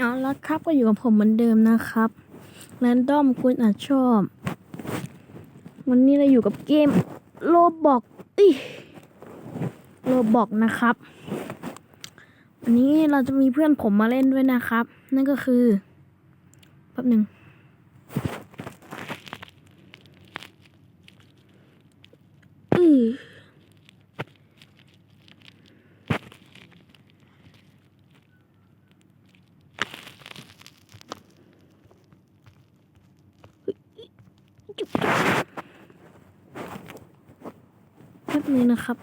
เอาละครับก็อยู่กับผมเหมือนเดิมนะครับแรนดอมคุณอาจชอบ วันนี้เราอยู่กับเกมโลบอกอีโลบอกนะครับ วันนี้เราจะมีเพื่อนผมมาเล่นด้วยนะครับ นั่นก็คือแป๊บหนึ่งอือแป๊บนึงนะครับ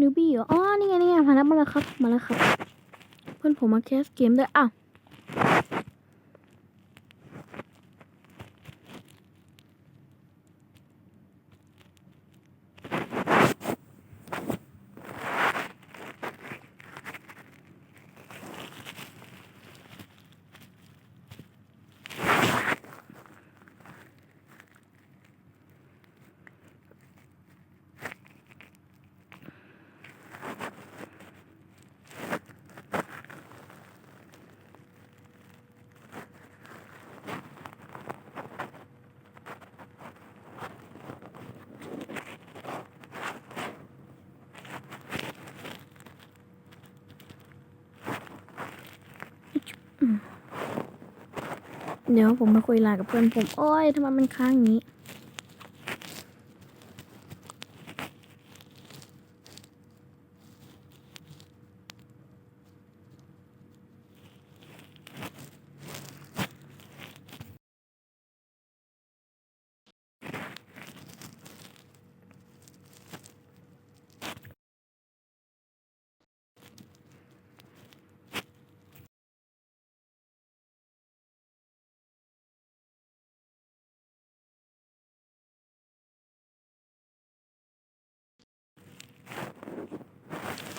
นิวบี้เหรออ๋อ นี่ไง นี่ไง มาแล้วมาแล้วครับ มาแล้วครับ เพื่อนผมมาแคสเกมด้วยอ้าว เดี๋ยวผมมาคุยไลน์กับเพื่อนผม โอ้ยทำไมมันค้างอย่างนี้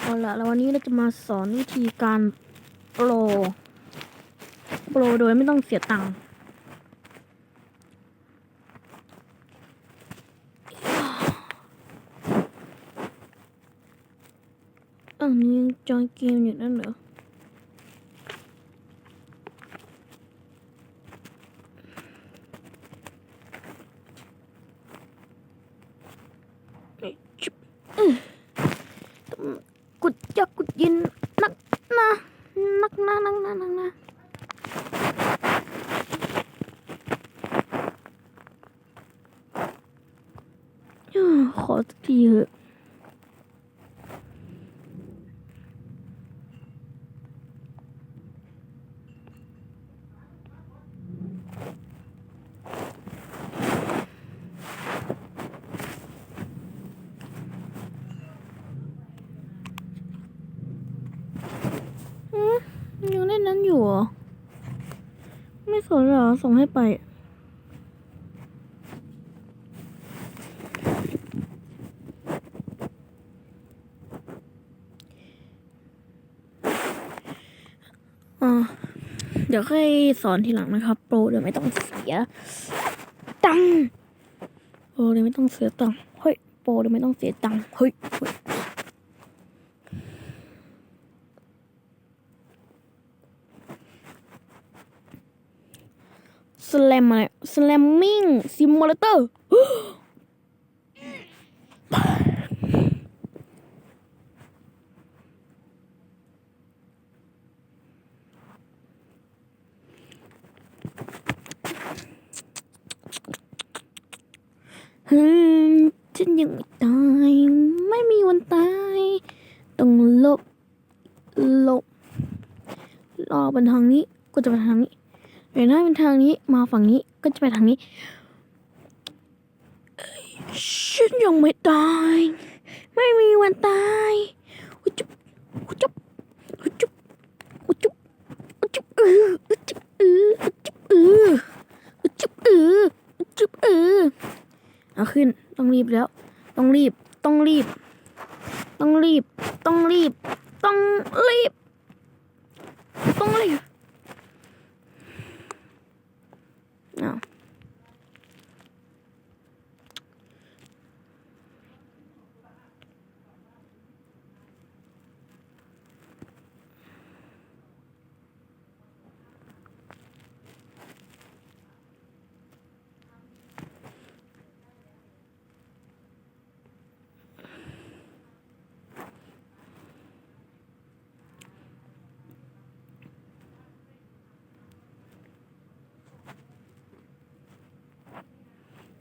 เอาละแล้ววันนี้เราจะมาสอนวิธีการโปร โปรโดยไม่ต้องเสียตังค์อันนี้จอยเกมอยู่นั่นเหรอ เอ้ยชุบอื้อกุดยักกุดยินนักนะนักนะนักนะนักนะย่าขอสักทีเถอะ อืมยังเล่นนั้นอยู่เหรอ ไม่ สนเหรอ ส่งให้ไปเดี๋ยวค่อยสอนทีหลังนะครับ โปรเดี๋ยวไม่ต้องเสียตังโปรเดี๋ยวไม่ต้องเสียตังเฮ้ยโปรเดี๋ยวไม่ต้องเสียตังเฮ้ยเฮ้ย สแลมอะไรสแลมมิ่งซิมูเลเตอร์ฮึมฉันยังไม่ตาย ไม่มีวันตาย ต้องหลบหลบรอเป็นทางนี้ ก็จะไปทางนี้ เดี๋ยวหน้าเป็นทางนี้ มาฝั่งนี้ก็จะไปทางนี้ฉันยังไม่ตาย ไม่มีวันตายอุจุบอุจุบอุจุบอุจุบอุจุบเอออุจุบเอออุจุบเอออุจุบเอออุจุบเออเอาขึ้นต้องรีบแล้ว ต้องรีบ ต้องรีบ ต้องรีบ ต้องรีบ ต้องรีบ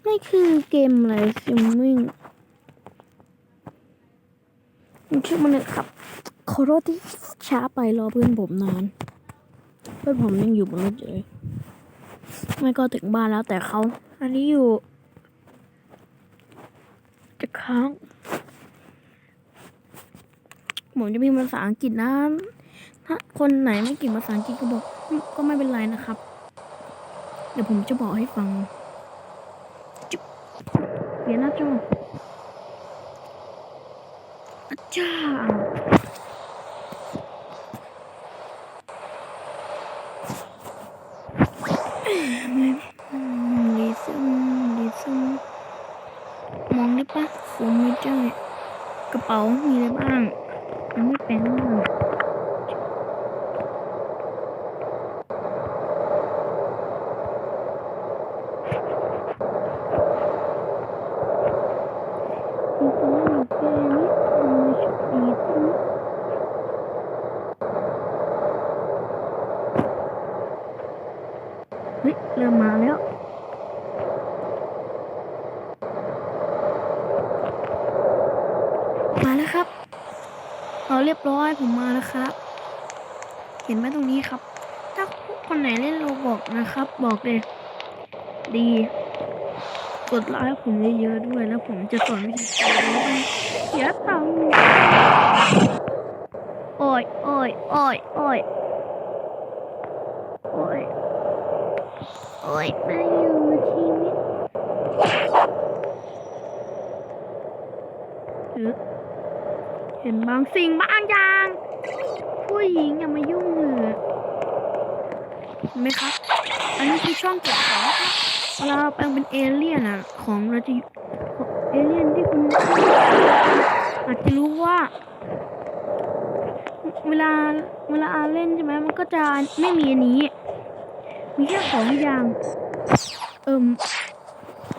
นี่คือเกมอะไรซิมมิ่งชื่อมันเลยครับขอโทษที่ช้าไปรอเพื่อนผมนาน เพื่อนผมยังอยู่บนรถเลย ไม่ก็ถึงบ้านแล้วแต่เขา อันนี้อยู่ จะค้างผมจะมีภาษาอังกฤษนะ ถ้าคนไหนไม่เก่งภาษาอังกฤษก็บอกก็ไม่เป็นไรนะครับ เดี๋ยวผมจะบอกให้ฟัง เปลี่ยนหน้าจออาจารย์ลิซึมลิซึมมองได้ปะผมไม่ได้กระเป๋ามีอะไรบ้างยังไม่เป็นเลยมีคนเล่นเกมนี้มีชุดอีกนะเฮ้ยเริ่มมาแล้ว มาแล้วครับ เราเรียบร้ อยผมมาแล้วครับ เห็นไหมตรงนี้ครับ ถ้าคนไหนเล่นโลบอกนะครับ บอกเลย ดี กดไลค์ผมเยอะๆด้วยแล้วผมจะสอนวิธีการแล้วไปเสียตังค์โอ้ยโอ้ยโอ้ยโอ้ยโอ้ยโอ้ยมาอยู่ชีวิต เห็นบางสิ่งบางอย่าง ผู้หญิงอย่ามายุ่งเลยเห็นไหมครับ อันนี้คือช่องเก็บของครับเราแปลงเป็นเอเลี่ยนอะของเราจะเอเลี่ยนที่คุณอาจจะรู้ว่า เวลาเวลาเล่นใช่ไหมมันก็จะไม่มีอันนี้ มีแค่ของอย่าง เอิ่ม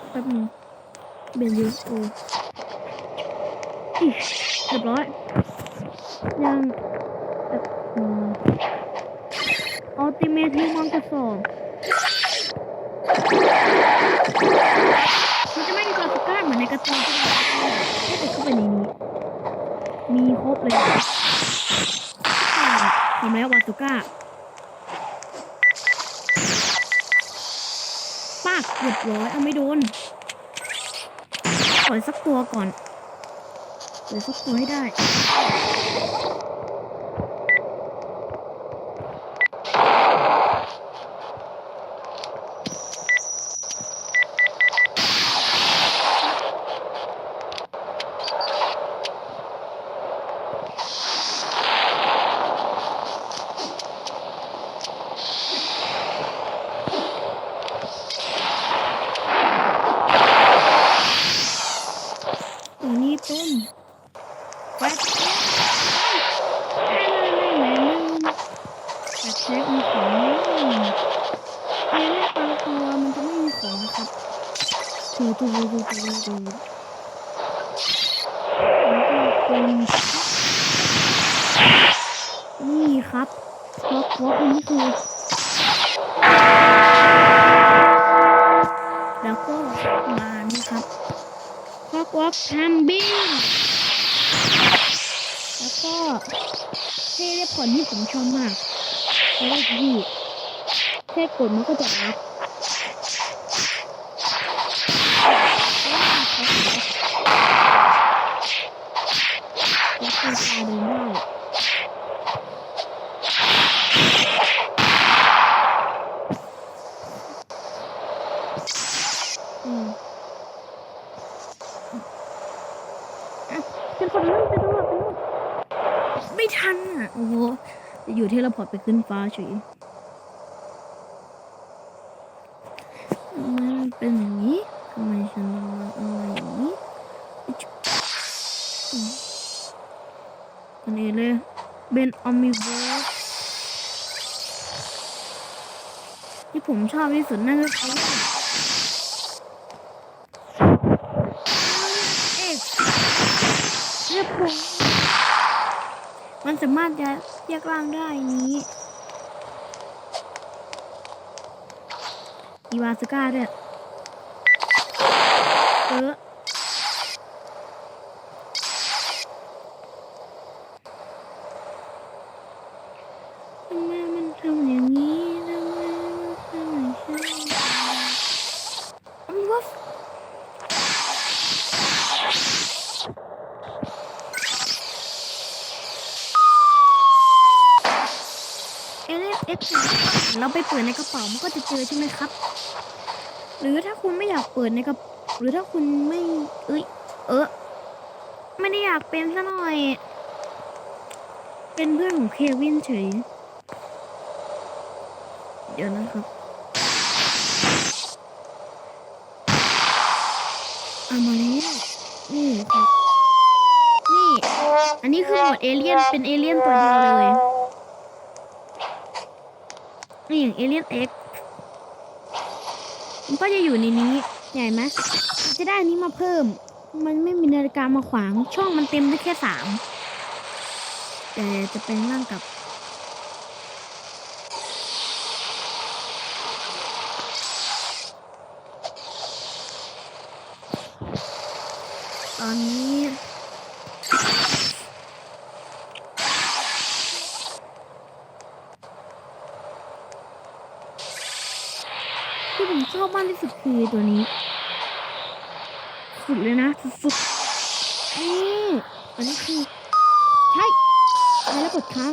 แป๊บนึงเบนยูโอ เรียบร้อยยังแบบอัลติเมทฮิวมอนกรสอบมันจะไม่มีกระสุนก้าเหมือนในกร์ตูนที่เราให้ติดเข้าไปในนี้ มีครบเลยทำแล้ววาตุก้าปากเรียบร้อยเอาไม่โดนปล่อยสักตัวก่อน ปล่อยสักตัวให้ได้ตัวนี้เป็นแฟตเช็คแฟตเช็คมีของไหมในแรกบางตัวมันจะไม่มีของนะครับดูดูดูดูดูดูเป็นนี่ครับล็อกล็อกนนี้คือแล้วก็มานี่ครับคอกวอกทำบินแล้วก็เทเลพอร์ตที่ผมชอบมาก เพราะว่าที่แค่กดมันก็จะอัพแล้วก็ตาเดินได้อืมเป็นคนนั่งเป็นตำรวจเป็นตำรวจไม่ทันอะ โอ้โห จะอยู่เทเลพอร์ตไปขึ้นฟ้าเฉยมันเป็นอย่างนี้ทำไมฉันมาอะไรอย่างนี้อันนี้เลยเบนออมิโบสที่ผมชอบที่สุดนั่นก็คือเอกเรียบร้อยมัน สามารถจะแยกร่างได้นี้อีวาสก้าด้วยเออทำไมมันทำอย่างนี้ทำไมมันทำอย่างนี้วัฟเอเลเอ็กซ์ เราไปเปิดในกระเป๋ามันก็จะเจอใช่ไหมครับ หรือถ้าคุณไม่อยากเปิดในกระหรือถ้าคุณไม่เอ้ยเออไม่ได้อยากเป็นซะหน่อย เป็นเพื่อนของเควินเฉย เดี๋ยวนะครับเอามาแล้วนี่ครับนี่ อันนี้คือโหมดเอเลี่ยนเป็นเอเลี่ยนตัวเดียวเลย นี่อย่างเอเลี่ยนเอ็กมันก็จะอยู่ในนี้ใหญ่ไหมจะได้อันนี้มาเพิ่ม มันไม่มีนาฬิกามาขวาง ช่องมันเต็มได้แค่สามแต่จะเป็นร่างกับ ตอนนี้ ที่ผมชอบมากที่สุด คือตัวนี้ สุดเลยนะสุดๆนี่อันนี้คือ ใช่ใช้แล้วกดค้าง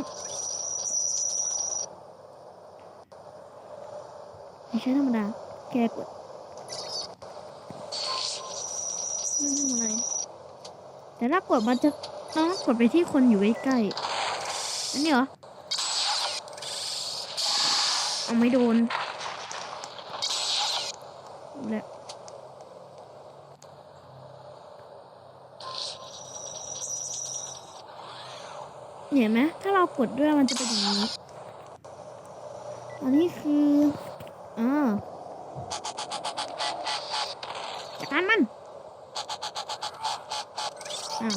ไม่ใช่ธรรมดาแค่กดไม่ทำอะไร แต่ถ้ากดมันจะต้องกดไปที่คนอยู่ใกล้ๆอันนี้เหรอ เอาไม่โดน และเห็นไหมถ้าเรากดด้วยมันจะเป็นอย่างนี้ อันนี้คืออ่าจัดการมัน อ้าว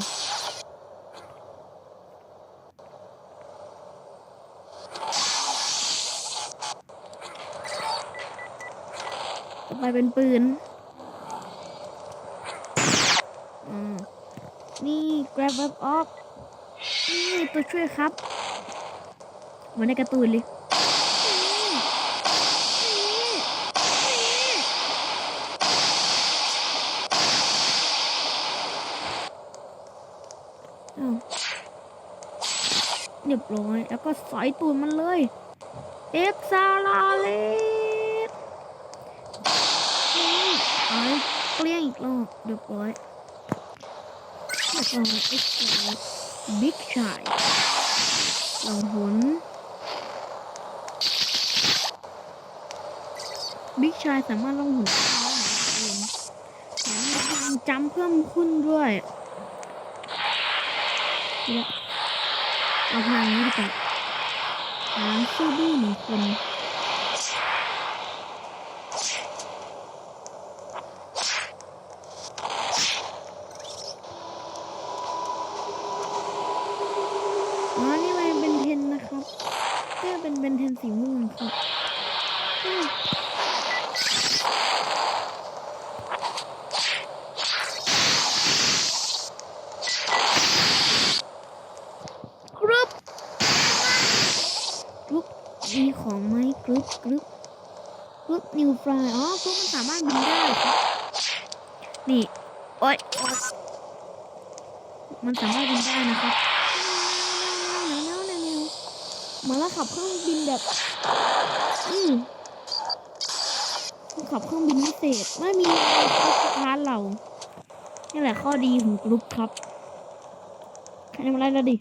ต่อไป เป็นปืนอืมนี่ grab up off นี่ตัวช่วยครับเหมือนในการ์ตูนเลยอ้าวเรียบร้อยแล้วก็สอยตูนมันเลย เอ็กซาลาเลส เอาเก ลี้ยงอีกเรียบร้อยแล้วก็อ็กซ์บิ๊กชายลองหนบิ๊กชายสามารถลองหุนได้แถมมีพลังจำเพิ่มขึ้นด้วยและเอาพลังนี้ดีกว่าพลังสู้บี้อหนึ่งคน อ๋อ นี่มันเป็นเทนนะครับนี่เป็นเป็นเทนสีม่วงครับอืมกรุ๊ปกรุ๊ป มีของไหมกรุ๊ปกรุ๊ปกรุ๊ปนิวฟลายอ๋อกรุ๊ปมันสามารถบินได้ครับนี่โอ๊ยมันสามารถบินได้นะครับเหมือนเราขับเครื่องบินแบบ อืมขับเครื่องบินพิเศษไม่มีอะไรขับสตาร์ทเรานี่แหละข้อดีของกรุ๊ปครับใครทำอะไรแล้วดิ